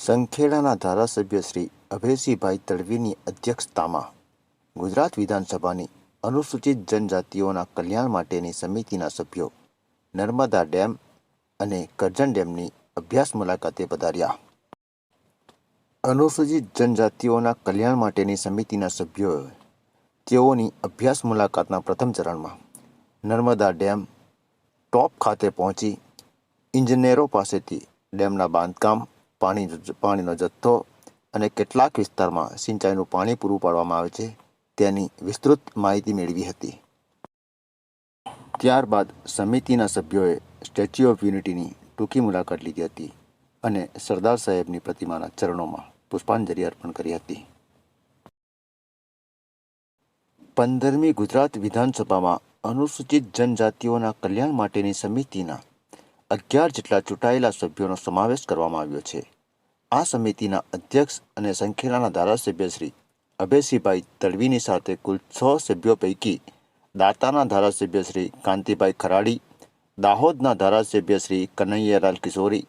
સંખેડાના ધારાસભ્ય શ્રી અભયસિંહભાઈ તડવીની અધ્યક્ષતામાં ગુજરાત વિધાનસભાની અનુસૂચિત જનજાતિઓના કલ્યાણ માટેની સમિતિના સભ્યો નર્મદા ડેમ અને કરજણ ડેમની અભ્યાસ મુલાકાતે પધાર્યા. અનુસૂચિત જનજાતિઓના કલ્યાણ માટેની સમિતિના સભ્યોએ તેઓની અભ્યાસ મુલાકાતના પ્રથમ ચરણમાં નર્મદા ડેમ ટોપ ખાતે પહોંચી ઇજનેરો પાસેથી ડેમના બાંધકામ પાણી પાણીનો જથ્થો અને કેટલાક વિસ્તારમાં સિંચાઈનું પાણી પૂરું પાડવામાં આવે છે, તેની વિસ્તૃત માહિતી મેળવી હતી. ત્યારબાદ સમિતિના સભ્યોએ સ્ટેચ્યુ ઓફ યુનિટીની ટૂંકી મુલાકાત લીધી હતી અને સરદાર સાહેબની પ્રતિમાના ચરણોમાં પુષ્પાંજલિ અર્પણ કરી હતી. પંદરમી ગુજરાત વિધાનસભામાં અનુસૂચિત જનજાતિઓના કલ્યાણ માટેની સમિતિના અગિયાર જેટલા ચૂંટાયેલા સભ્યોનો સમાવેશ કરવામાં આવ્યો છે. આ સમિતિના અધ્યક્ષ અને સંખેલાના ધારાસભ્ય શ્રી અભયસિંહભાઈ તડવીની સાથે કુલ છ સભ્યો પૈકી દાતાના ધારાસભ્ય શ્રી કાંતિભાઈ ખરાડી, દાહોદના ધારાસભ્ય શ્રી કનૈયાલાલ કિશોરી,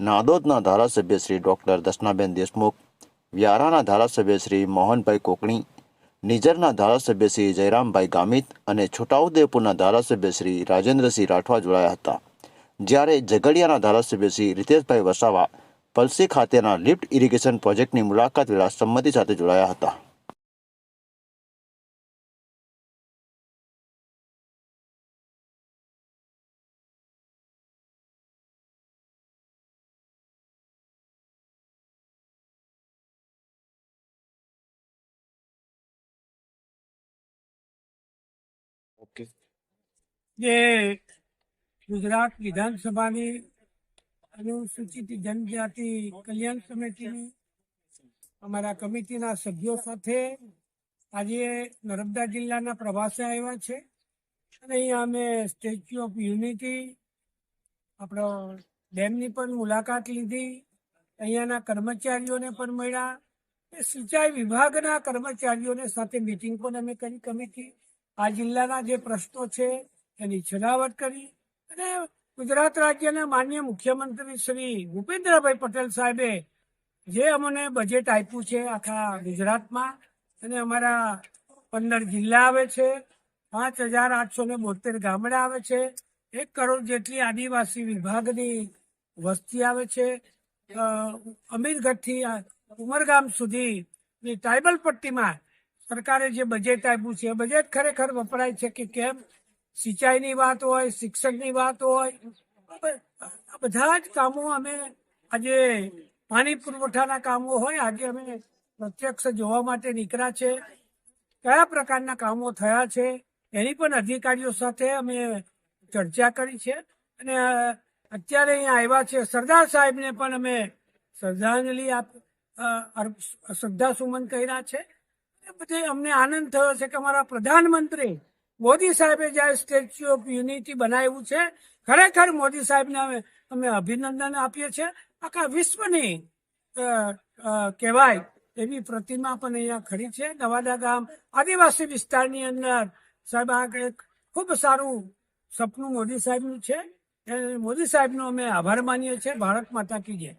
નાદોદના ધારાસભ્ય શ્રી ડૉક્ટર દર્શનાબેન દેશમુખ, વ્યારાના ધારાસભ્ય શ્રી મોહનભાઈ કોકણી નિઝરના ધારાસભ્ય શ્રી જયરામભાઈ ગામિત અને છોટાઉદેપુરના ધારાસભ્ય શ્રી રાજેન્દ્રસિંહ રાઠવા જોડાયા હતા. જ્યારે ઝઘડિયાના ધારાસભ્ય શ્રી રીતેશભાઈ વસાવા પલસી ખાતેના લિફ્ટ ઇરિગેશન પ્રોજેક્ટની મુલાકાત વેળા સંમતિ સાથે જોડાયા હતા. ઓકે. જે ગુજરાત વિધાનસભાની અનુસૂચિત જનજાતિ કલ્યાણ સમિતિની અમારા કમિટીના સભ્યો સાથે આજે નર્મદા જિલ્લાના પ્રવાસે આવ્યા છે. અને અહીંયા અમે સ્ટેચ્યુ ઓફ યુનિટી, આપણો ડેમની પણ મુલાકાત લીધી. અહીંયાના કર્મચારીઓને પણ મળ્યા. સિંચાઈ વિભાગના કર્મચારીઓને સાથે મિટિંગ પણ અમે કરી. કમિટી આ જિલ્લાના જે પ્રશ્નો છે એની છલાવટ કરી. અને ગુજરાત રાજ્યના માન્ય મુખ્યમંત્રી શ્રી ભૂપેન્દ્રભાઈ પટેલ સાહેબે જે અમને બજેટ આપ્યું છે આખા ગુજરાતમાં, અને અમારા પંદર જિલ્લા આવે છે, પાંચ હજાર આઠસો ને બોતેર ગામડા આવે છે, એક કરોડ જેટલી આદિવાસી વિભાગની વસ્તી આવે છે. અમીરગઢથી ઉમરગામ સુધીની ટ્રાઇબલ પટ્ટીમાં સરકારે જે બજેટ આપ્યું છે બજેટ ખરેખર વપરાય છે કે કેમ? સિંચાઈની વાત હોય, શિક્ષણની વાત હોય બધા જ કામો અમે આજે પાણી પુરવઠાના કામો હોય, આજે અમે પ્રત્યક્ષ જોવા માટે નીકળ્યા છે. કયા પ્રકારના કામો થયા છે, એની પણ અધિકારીઓ સાથે અમે ચર્ચા કરી છે. અને અત્યારે અહીંયા આવ્યા છે સરદાર સાહેબને પણ અમે શ્રદ્ધાંજલિ આપ શ્રદ્ધા સુમન કર્યા છે. બધે અમને આનંદ થયો છે કે અમારા પ્રધાનમંત્રી મોદી સાહેબે જ્યારે સ્ટેચ્યુ ઓફ યુનિટી બનાવ્યું છે, ખરેખર મોદી સાહેબને અમે અમે અભિનંદન આપીએ છીએ. આખા વિશ્વની કહેવાય એવી પ્રતિમા પણ અહીંયા ખડી છે. નવાડા ગામ આદિવાસી વિસ્તારની અંદર સાહેબ, આ ખૂબ સારું સપનું મોદી સાહેબનું છે. મોદી સાહેબનો અમે આભાર માનીએ છીએ. ભારત માતા કી જય.